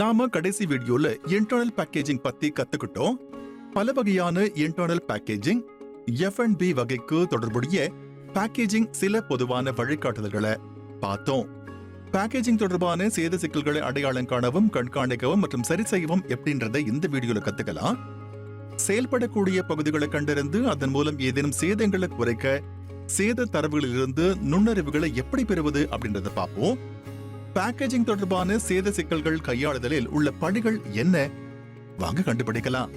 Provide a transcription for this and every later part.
நாம கடைசி வீடியோல இன்டர்னல் பேக்கேஜிங் பத்தி கத்துக்கிட்டோம். பல வகையான internal packaging F and B வகைக்கு தொடர்புடைய பேக்கேஜிங் சில பொதுவான வழிகாட்டுதல்களை பார்த்தோம். பேக்கேஜிங் தொடர்பான சேத சிக்கல்களை அடையாளம் காணவும் கண்காணிக்கவும் மற்றும் சரி செய்யவும் எப்படின்றத இந்த வீடியோல கத்துக்கலாம். செயல்படக்கூடிய பகுதிகளை கண்டறிந்து அதன் மூலம் ஏதேனும் சேதங்களை குறைக்க சேத தரவுகளிலிருந்து நுண்ணறிவுகளை எப்படி பெறுவது அப்படின்றத பார்ப்போம். பேக்கேஜிங் தொடர்பான சேத சிக்கல்கள் கையாளுதலில் உள்ள படிகள் என்ன? வாங்க கண்டுபிடிக்கலாம்.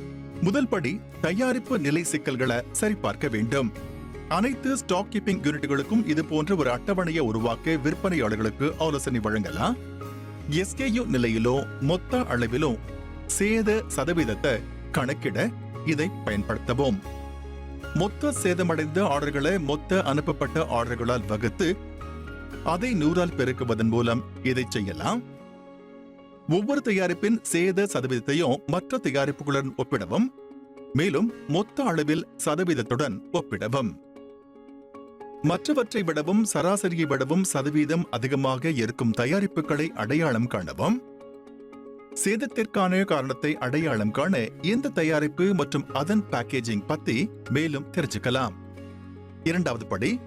முதல் படி தயாரிப்பு நிலை சிக்கல்களை சரிபார்க்க வேண்டும். அனைத்து ஸ்டாக் கீப்பிங் யூனிட்டுகளுக்கும் இது போன்ற ஒரு அட்டவணையை உருவாக்க விற்பனையாளர்களுக்கு ஆலோசனை வழங்கலாம். எஸ்கேயு நிலையிலோ மொத்த அளவிலோ சேத சதவீதத்தை கணக்கிட இதை பயன்படுத்தவும். மொத்த சேதமடைந்த ஆர்டர்களை மொத்த அனுப்பப்பட்ட ஆர்டர்களால் வகுத்து அதை நூறால் பெருக்குவதன் மூலம் இதை செய்யலாம். ஒவ்வொரு தயாரிப்பின் சேத சதவீதத்தையும் மற்ற தயாரிப்புகளுடன் ஒப்பிடவும். மேலும் மொத்த அளவில் சதவீதத்துடன் ஒப்பிடவும். மற்றவற்றை விடவும் சராசரியை விடவும் சதவீதம் அதிகமாக இருக்கும் தயாரிப்புகளை அடையாளம் காணவும். சேதத்திற்கான காரணத்தை அடையாளம் காண இந்த தயாரிப்பு மற்றும் அதன் பேக்கேஜிங் பத்தி மேலும் தெரிஞ்சுக்கலாம். இரண்டாவது படி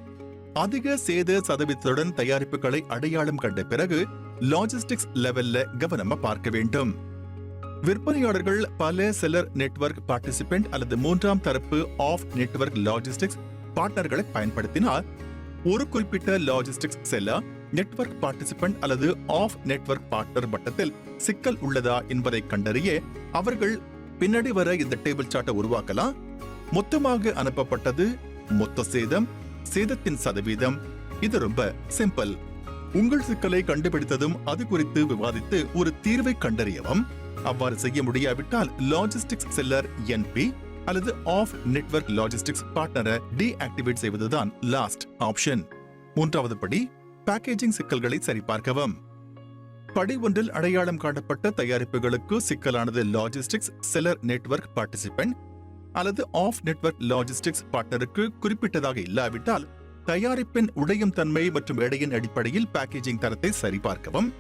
அதிக சேத சதவீதத்துடன் தயாரிப்புகளை அடையாளம் கண்ட பிறகு லாஜிஸ்டிக்ஸ் லெவல்ல கவனமா பார்க்க வேண்டும். விற்பனையாளர்கள் பல செல்லர் நெட்வொர்க் பார்ட்டிசிபென்ட் அல்லது மூன்றாம் தரப்பு ஆஃப் நெட்வொர்க் லாஜிஸ்டிக்ஸ் பார்ட்னர்களை பயன்படுத்தினால் ஒரு குறிப்பிட்ட லாஜிஸ்டிக்ஸ் செல்லர் நெட்வொர்க் பார்ட்டிசிபென்ட் அல்லது ஆஃப் நெட்வொர்க் பார்ட்னர் மட்டத்தில் சிக்கல் உள்ளதா என்பதை கண்டறிய அவர்கள் பின்னாடி வர இந்த டேபிள் சார்ட்டை உருவாக்கலாம். மொத்தமாக அனுப்பப்பட்டது மொத்த சேதம் சேதத்தின் சதவீதம். இது ரொம்ப சிம்பிள். உங்கள் சிக்கலை கண்டுபிடித்ததும் அது குறித்து விவாதித்து ஒரு தீர்வை கண்டறியவும். அவ்வாறு செய்ய முடியாவிட்டால் லாஜிஸ்டிக்ஸ் செல்லர் என்பி அல்லது ஆஃப் நெட்வொர்க் லாஜிஸ்டிக்ஸ் பார்ட்னரை டீஆக்டிவேட் செய்வதுதான் லாஸ்ட் ஆப்ஷன் மூன்றாவது படி பேக்கேஜிங் சிக்கல்களை சரிபார்க்கவும். படி ஒன்றில் அடையாளம் காணப்பட்ட தயாரிப்புகளுக்கு சிக்கலானது லாஜிஸ்டிக்ஸ் செல்லர் நெட்வொர்க் பார்ட்டிசிபென்ட் அல்லது ஆஃப் நெட்வொர்க் லாஜிஸ்டிக்ஸ் பார்ட்னருக்கு குறிப்பிட்டதாக இல்லாவிட்டால் தயாரிப்பின் உடையும் தன்மை மற்றும் எடையின் அடிப்படையில் பேக்கேஜிங் தரத்தை சரிபார்க்கவும்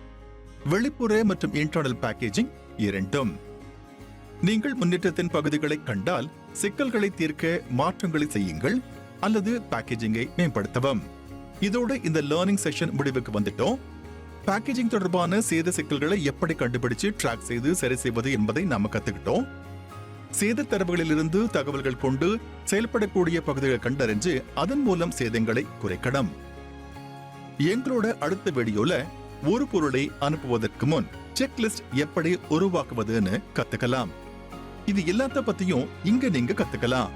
வெளிப்புற மற்றும் இன்டர்னல் பேக்கேஜிங் இரண்டும். நீங்கள் முன்னேற்றத்தின் பகுதிகளை கண்டால் சிக்கல்களை தீர்க்க மாற்றங்களை செய்யுங்கள் அல்லது பேக்கேஜிங்கை மேம்படுத்தவும். இதோடு இந்த லேர்னிங் செஷன் முடிவுக்கு வந்துட்டோம். பேக்கேஜிங் தொடர்பான சேத சிக்கல்களை எப்படி கண்டுபிடிச்சு ட்ராக் செய்து சரி செய்வது என்பதை நாம கத்துக்கிட்டோம். சேத தரவுகளிலிருந்து தகவல்கள் கொண்டு செயல்படக்கூடிய பகுதிகளை கண்டறிஞ்சு அதன் மூலம் சேதங்களை குறைக்கணும் எங்களோட அடுத்த வீடியோல ஒரு பொருளை அனுப்புவதற்கு முன் செக்லிஸ்ட் எப்படி உருவாக்குவதுன்னு கத்துக்கலாம். இது எல்லாத்த பத்தியும் இங்க நீங்க கத்துக்கலாம்.